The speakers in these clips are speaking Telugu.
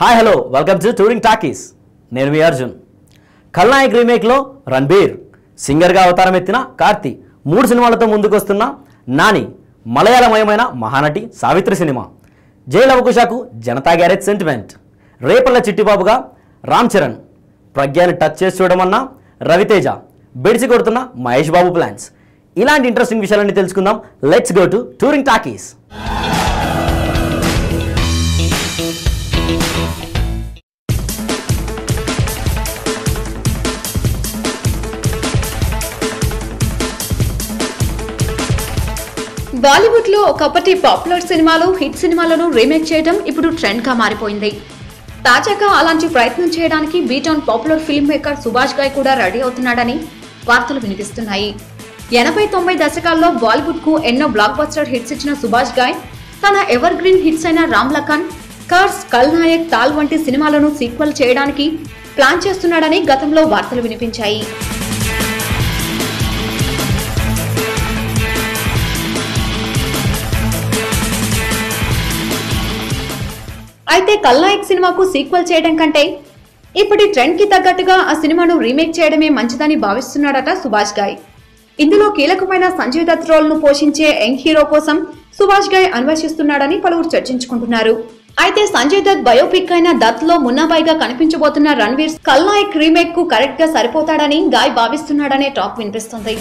Hi hello welcome to touring talkies నేను మీ అర్జున్. ఖల్నాయక్ రీమేక్లో రణబీర్ సింగర్గా అవతారం ఎత్తిన కార్తి మూడు సినిమాలతో ముందుకొస్తున్న నాని మలయాళమయమైన మహానటి సావిత్రి సినిమా. జయలవకుశకు జనతా గ్యారేజ్ సెంటిమెంట్ రేపల్ల చిట్టిబాబుగా రామ్ చరణ్. ప్రజ్ఞాని టచ్ చేసి చూడమన్నా రవితేజ బెడిసి కొడుతున్న మహేష్ బాబు ప్లాన్స్ ఇలాంటి ఇంట్రెస్టింగ్ విషయాలన్నీ తెలుసుకుందాం. Let's go to touring talkies బాలీవుడ్లో ఒకప్పటి పాపులర్ సినిమాలు హిట్ సినిమాలను రీమేక్ చేయడం ఇప్పుడు ట్రెండ్గా మారిపోయింది. తాజాగా అలాంటి ప్రయత్నం చేయడానికి బీట్ on popular film maker Subhash Ghai కూడా రెడీ అవుతున్నాడని వార్తలు వినిపిస్తున్నాయి. ఎనభై తొంభై దశకాల్లో బాలీవుడ్కు ఎన్నో బ్లాక్ బస్టర్ హిట్స్ ఇచ్చిన సుభాష్ గాయ్ తన ఎవర్ గ్రీన్ హిట్స్ అయిన రామ్ లఖన్ కార్స్ కల్ నాయక్ తాల్ వంటి సినిమాలను సీక్వెల్ చేయడానికి ప్లాన్ చేస్తున్నాడని గతంలో వార్తలు వినిపించాయి. కల్నాయక్ సినిమాకు సీక్వెల్ చేయడం కంటే ఇప్పటి ట్రెండ్కి తగ్గట్టుగా ఆ సినిమాను రీమేక్ చేయడమే మంచిదని భావిస్తున్నాడట సుభాష్ గాయ్. ఇందులో కీలకమైన సంజయ్ దత్ రోల్ను పోషించే యంగ్ హీరో కోసం సుభాష్ గాయ్ అన్వేషిస్తున్నాడని పలువురు చర్చించుకుంటున్నారు. అయితే సంజయ్ దత్ బయోపిక్ అయిన దత్లో మున్నాబాయిగా కనిపించబోతున్న రణ్వీర్ కల్నాయక్ రీమేక్కు కరెక్ట్గా సరిపోతాడని గాయ్ భావిస్తున్నాడనే టాక్ వినిపిస్తుంది.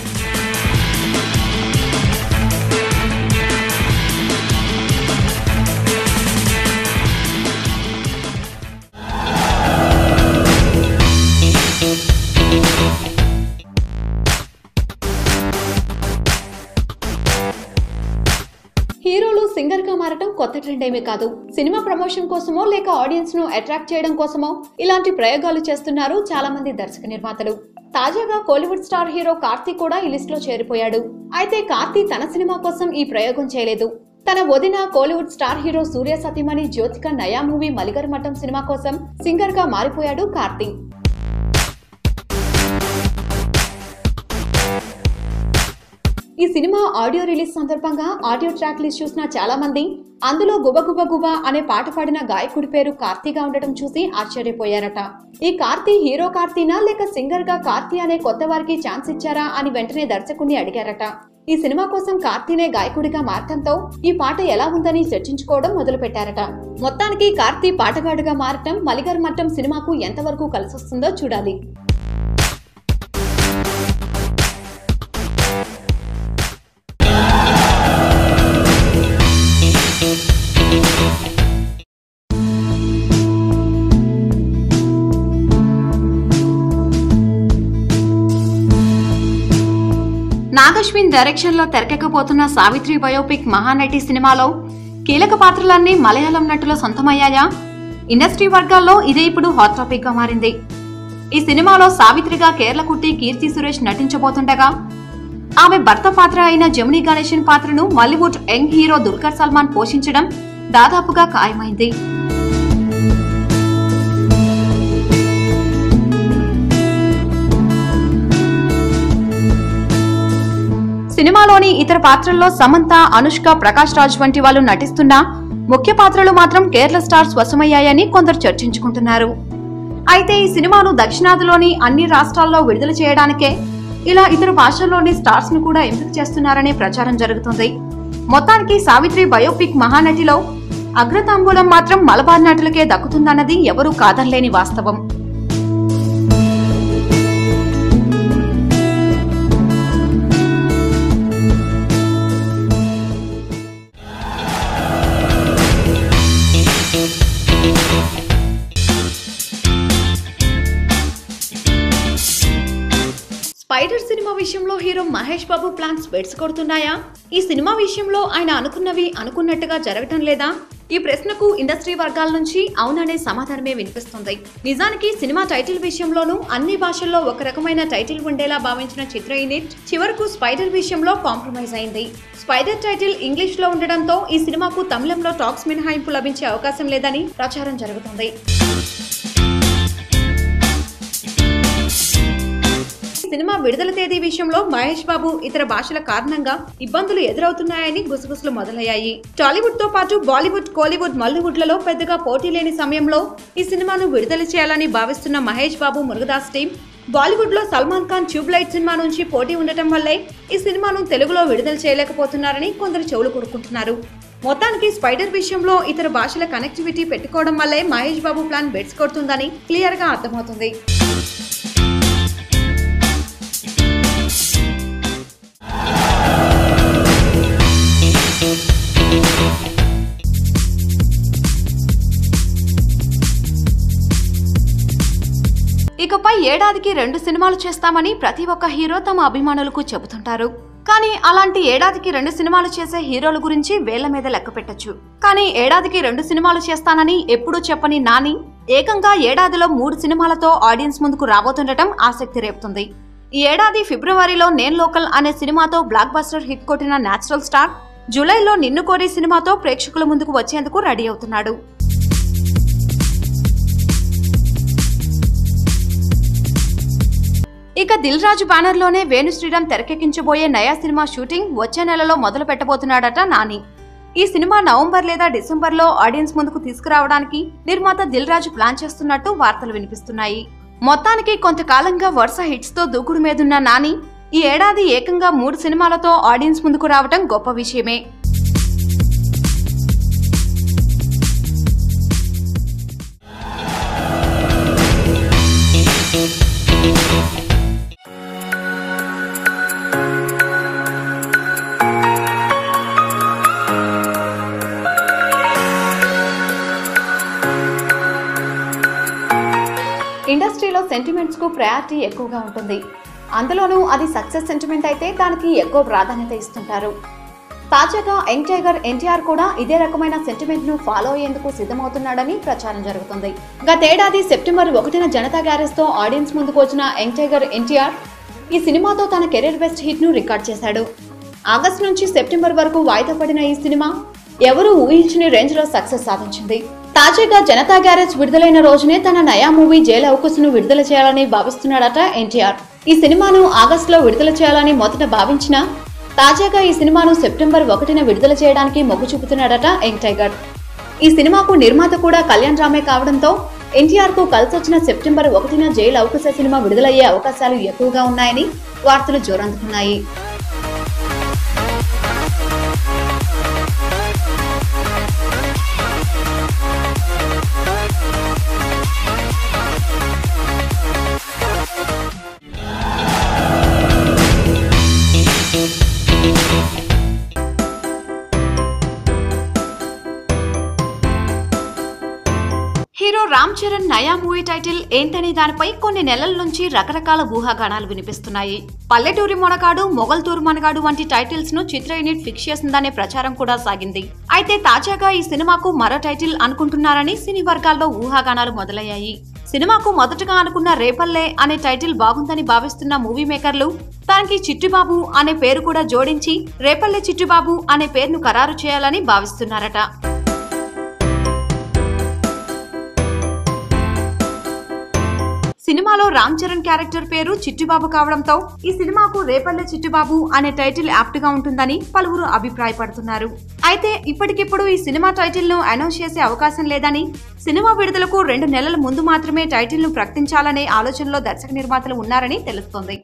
కొత్త ట్రెండ్ ఏమీ కాదు. సినిమా ప్రమోషన్ కోసమో లేక ఆడియన్స్ను అట్రాక్ట్ చేయడం కోసమో ఇలాంటి ప్రయోగాలు చేస్తున్నారు చాలా మంది దర్శక నిర్మాతలు. తాజాగా కోలీవుడ్ స్టార్ హీరో కార్తీ కూడా ఈ లిస్ట్లో చేరిపోయాడు. అయితే కార్తీ తన సినిమా కోసం ఈ ప్రయోగం చేయలేదు. తన వదిన కోలీవుడ్ స్టార్ హీరో సూర్య సతీమణి జ్యోతిక నయా మూవీ మలిగర్ మఠం సినిమా కోసం సింగర్గా మారిపోయాడు కార్తీ. ఈ సినిమా ఆడియో రిలీజ్ సందర్భంగా ఆడియో ట్రాక్ లిస్ట్ చూసిన చాలా మంది అందులో గుబ గుబ గుబ అనే పాట పాడిన గాయకుడి పేరు కార్తీగా ఉండటం చూసి ఆశ్చర్యపోయారట. ఈ కార్తీ హీరో కార్తీనా లేక సింగర్గా కార్తీ అనే కొత్త వారికి ఛాన్స్ ఇచ్చారా అని వెంటనే దర్శకుడిని అడిగారట. ఈ సినిమా కోసం కార్తీనే గాయకుడిగా మారటంతో ఈ పాట ఎలా ఉందని చర్చించుకోవడం మొదలు పెట్టారట మొత్తానికి కార్తీ పాటగాడుగా మారటం మలిగర్ మట్టం సినిమాకు ఎంతవరకు కలిసొస్తుందో చూడాలి. నాగశ్విన్ డైరెక్షన్లో తెరకెక్కబోతున్న సావిత్రి బయోపిక్ మహానటి సినిమాలో కీలక పాత్రలన్నీ మలయాళం నటుల సొంతమయ్యాయా? ఇండస్ట్రీ వర్గాల్లో ఇదే ఇప్పుడు హాట్ టాపిక్గా మారింది. ఈ సినిమాలో సావిత్రిగా కేరళకుట్టి కీర్తి సురేష్ నటించబోతుండగా ఆమె భర్త పాత్ర అయిన జమినీ గణేశన్ పాత్రను మాలీవుడ్ యంగ్ హీరో దుల్కర్ సల్మాన్ పోషించడం దాదాపుగా ఖాయమైంది. సినిమాలోని ఇతర పాత్రల్లో సమంత అనుష్క ప్రకాష్ రాజ్ వంటి వాళ్ళు నటిస్తున్నా ముఖ్య పాత్రలు మాత్రం కేరళ స్టార్స్ వశమయ్యాయని కొందరు చర్చించుకుంటున్నారు. అయితే ఈ సినిమాను దక్షిణాదిలోని అన్ని రాష్ట్రాల్లో విడుదల చేయడానికే ఇలా ఇతర భాషల్లోని స్టార్స్ను కూడా ఎంపిక చేస్తున్నారనే ప్రచారం జరుగుతుంది. మొత్తానికి సావిత్రి బయోపిక్ మహానటిలో అగ్రతాంబూలం మాత్రం మలబార్ నటులకే దక్కుతుందన్నది ఎవరూ కాదనలేని వాస్తవం. స్పైడర్ సినిమా విషయంలో హీరో మహేష్ బాబు ప్లాన్స్ బెడ్స్ కొడుతున్నాయా? ఈ సినిమా విషయంలో ఆయన అనుకున్నవి అనుకున్నట్టుగా జరగటం లేదా? ఈ ప్రశ్నకు ఇండస్ట్రీ వర్గాల నుంచి అవుననే సమాధానమే వినిపిస్తుంది. నిజానికి సినిమా టైటిల్ విషయంలోనూ అన్ని భాషల్లో ఒక రకమైన టైటిల్ ఉండేలా భావించిన చిత్ర యూనిట్ చివరకు స్పైడర్ విషయంలో కాంప్రమైజ్ అయింది. స్పైడర్ టైటిల్ ఇంగ్లీష్లో ఉండడంతో ఈ సినిమాకు తమిళంలో టాక్స్ మినహాయింపు లభించే అవకాశం లేదని ప్రచారం జరుగుతుంది. విడుదల తేదీ విషయంలో మహేష్ బాబు ఇతర భాషల కారణంగా ఇబ్బందులు ఎదురవుతున్నాయని గుసగుసలు మొదలయ్యాయి. టాలీవుడ్తో పాటు బాలీవుడ్ కోలీవుడ్ మల్లీవుడ్లలో పెద్దగా పోటీ లేని సమయంలో ఈ సినిమాను విడుదల చేయాలని భావిస్తున్న మహేష్ బాబు మురుగదాస్ టీం బాలీవుడ్లో సల్మాన్ ఖాన్ ట్యూబ్లైట్ సినిమా నుంచి పోటీ ఉండటం వల్లే ఈ సినిమాను తెలుగులో విడుదల చేయలేకపోతున్నారని కొందరు చెవులు కొడుకుంటున్నారు మొత్తానికి స్పైడర్ విషయంలో ఇతర భాషల కనెక్టివిటీ పెట్టుకోవడం వల్లే మహేష్ బాబు ప్లాన్ బెడ్స్ కొడుతుందని క్లియర్గా అర్థమవుతుంది. ఇకపై ఏడాదికి రెండు సినిమాలు చేస్తామని ప్రతి ఒక్క హీరో తమ అభిమానులకు చెబుతుంటారు. కానీ అలాంటి ఏడాదికి రెండు సినిమాలు చేసే హీరోల గురించి వేళ్ళ మీద లెక్క పెట్టచ్చు. కానీ ఏడాదికి రెండు సినిమాలు చేస్తానని ఎప్పుడూ చెప్పని నాని ఏకంగా ఏడాదిలో మూడు సినిమాలతో ఆడియన్స్ ముందుకు రాబోతుండటం ఆసక్తి రేపుతుంది. ఈ ఏడాది ఫిబ్రవరిలో నేను లోకల్ అనే సినిమాతో బ్లాక్ బస్టర్ హిట్ కొట్టిన నేచురల్ స్టార్ జూలైలో నిన్ను కోరి సినిమాతో ప్రేక్షకుల ముందుకు వచ్చేందుకు రెడీ అవుతున్నాడు. ఇక దిల్ రాజు బ్యానర్లోనే వేణు శ్రీరామ్ తెరకెక్కించబోయే నయా సినిమా షూటింగ్ వచ్చే నెలలో మొదలు పెట్టబోతున్నాడట నాని. ఈ సినిమా నవంబర్ లేదా డిసెంబర్లో ఆడియన్స్ ముందుకు తీసుకురావడానికి నిర్మాత దిల్ రాజు ప్లాన్ చేస్తున్నట్టు వార్తలు వినిపిస్తున్నాయి. మొత్తానికి కొంతకాలంగా వరుస హిట్స్తో దూకుడు మీదున్న నాని ఈ ఏడాది ఏకంగా మూడు సినిమాలతో ఆడియన్స్ ముందుకు రావటం గొప్ప విషయమే. ఇండస్ట్రీలో సెంటిమెంట్స్కు ప్రయారిటీ ఎక్కువగా ఉంటుంది. అందులోనూ అది సక్సెస్ సెంటిమెంట్ అయితే దానికి ఎక్కువ ప్రాధాన్యత ఇస్తుంటారు. తాజాగా యంగ్ టైగర్ ఎన్టీఆర్ కూడా ఇదే రకమైన సెంటిమెంట్ను ఫాలో అయ్యేందుకు సిద్ధమవుతున్నాడని ప్రచారం జరుగుతుంది. గతేడాది సెప్టెంబర్ ఒకటిన జనతా గ్యారేజ్తో ఆడియన్స్ ముందుకు వచ్చిన యంగ్ టైగర్ ఎన్టీఆర్ ఈ సినిమాతో తన కెరీర్ బెస్ట్ హిట్ను రికార్డ్ చేశాడు. ఆగస్టు నుంచి సెప్టెంబర్ వరకు వాయిదా పడిన ఈ సినిమా ఎవరూ ఊహించని రేంజ్లో సక్సెస్ సాధించింది. తాజాగా జనతా గ్యారేజ్ విడుదలైన రోజునే తన నయా మూవీ జైలు అవకాశను విడుదల చేయాలని భావిస్తున్నాడట ఎన్టీఆర్. ఈ సినిమాను ఆగస్టులో విడుదల చేయాలని మొదట భావించిన తాజాగా ఈ సినిమాను సెప్టెంబర్ ఒకటిన విడుదల చేయడానికి మొగ్గు చూపుతున్నాడట యంగ్ టైగర్. ఈ సినిమాకు నిర్మాత కూడా కళ్యాణ్ రామే కావడంతో ఎన్టీఆర్కు కలిసొచ్చిన సెప్టెంబర్ ఒకటిన జైలు అవకాశ సినిమా విడుదలయ్యే అవకాశాలు ఎక్కువగా ఉన్నాయని వార్తలు జోరందుకున్నాయి చరణ్ నయా మూవీ టైటిల్ ఏంటనే దానిపై కొన్ని నెలల నుంచి రకరకాల ఊహాగానాలు వినిపిస్తున్నాయి. పల్లెటూరి మొనగాడు మొగల్తూరు మనగాడు వంటి టైటిల్స్ను చిత్ర యూనిట్ ఫిక్స్ చేసిందనే ప్రచారం కూడా సాగింది. అయితే తాజాగా ఈ సినిమాకు మరో టైటిల్ అనుకుంటున్నారని సినీ వర్గాల్లో ఊహాగానాలు మొదలయ్యాయి. సినిమాకు మొదటగా అనుకున్న రేపల్లె అనే టైటిల్ బాగుందని భావిస్తున్న మూవీ మేకర్లు దానికి చిట్టుబాబు అనే పేరు కూడా జోడించి రేపల్లె చిట్టుబాబు అనే పేరును ఖరారు చేయాలని భావిస్తున్నారట. సినిమాలో రామ్ చరణ్ క్యారెక్టర్ పేరు చిట్టుబాబు కావడంతో ఈ సినిమాకు రేపల్లె చిట్టుబాబు అనే టైటిల్ యాప్ట్గా ఉంటుందని పలువురు అభిప్రాయపడుతున్నారు. అయితే ఇప్పటికిప్పుడు ఈ సినిమా టైటిల్ను అనౌన్స్ చేసే అవకాశం లేదని సినిమా విడుదలకు రెండు నెలల ముందు మాత్రమే టైటిల్ను ప్రకటించాలనే ఆలోచనలో దర్శక నిర్మాతలు ఉన్నారని తెలుస్తోంది.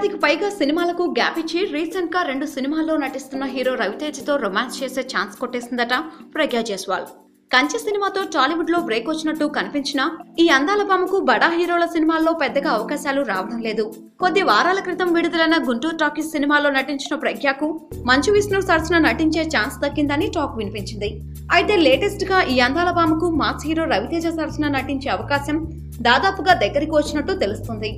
ఏడాదికి పైగా సినిమాలకు గ్యాప్ ఇచ్చి రీసెంట్గా రెండు సినిమాల్లో నటిస్తున్న హీరో రవితేజతో రొమాన్స్ చేసే ఛాన్స్ కొట్టేసిందట ప్రజ్ఞా జైస్వాల్. కంచె సినిమాతో టాలీవుడ్లో బ్రేక్ వచ్చినట్టు కనిపించినా ఈ అందాల పాముకు బడా హీరోల సినిమాల్లో పెద్దగా అవకాశాలు రావడం లేదు. కొద్ది వారాల క్రితం విడుదలైన గుంటూరు టాకీస్ సినిమాలో నటించిన ప్రజ్ఞకు మంచు విష్ణు సరసన నటించే ఛాన్స్ దక్కిందని టాక్ వినిపించింది. అయితే లేటెస్ట్గా ఈ అందాల పాముకు మాస్ హీరో రవితేజ సరసన నటించే అవకాశం దాదాపుగా దగ్గరికి వచ్చినట్టు తెలుస్తుంది.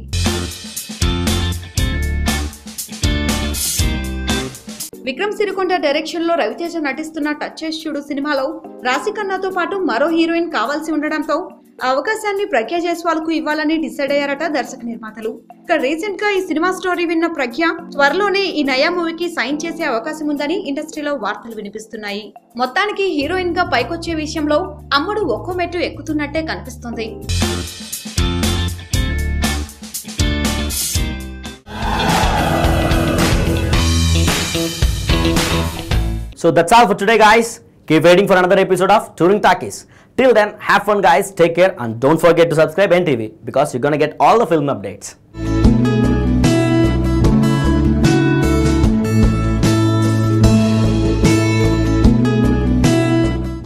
విక్రమ్ సిరికొండ డైరెక్షన్లో రవితేజ నటిస్తున్న టచ్ చూడు సినిమాలో రాశికన్నాతో పాటు మరో హీరోయిన్ కావాల్సి ఉండడంతో ఆ అవకాశాన్ని ప్రజ్ఞ జైస్వాల్కు ఇవ్వాలని డిసైడ్ అయ్యారట దర్శక నిర్మాతలు. ఇక రీసెంట్గా ఈ సినిమా స్టోరీ విన్న ప్రజ్ఞ త్వరలోనే ఈ నయా మూవీకి సైన్ చేసే అవకాశం ఉందని ఇండస్ట్రీలో వార్తలు వినిపిస్తున్నాయి. మొత్తానికి హీరోయిన్గా పైకొచ్చే విషయంలో అమ్మడు ఒక్కో మెట్టు ఎక్కుతున్నట్టే కనిపిస్తుంది. So that's all for today, guys. Keep waiting for another episode of Touring Talkies. Till then, have fun, guys. Take care and don't forget to subscribe NTV because you're gonna get all the film updates.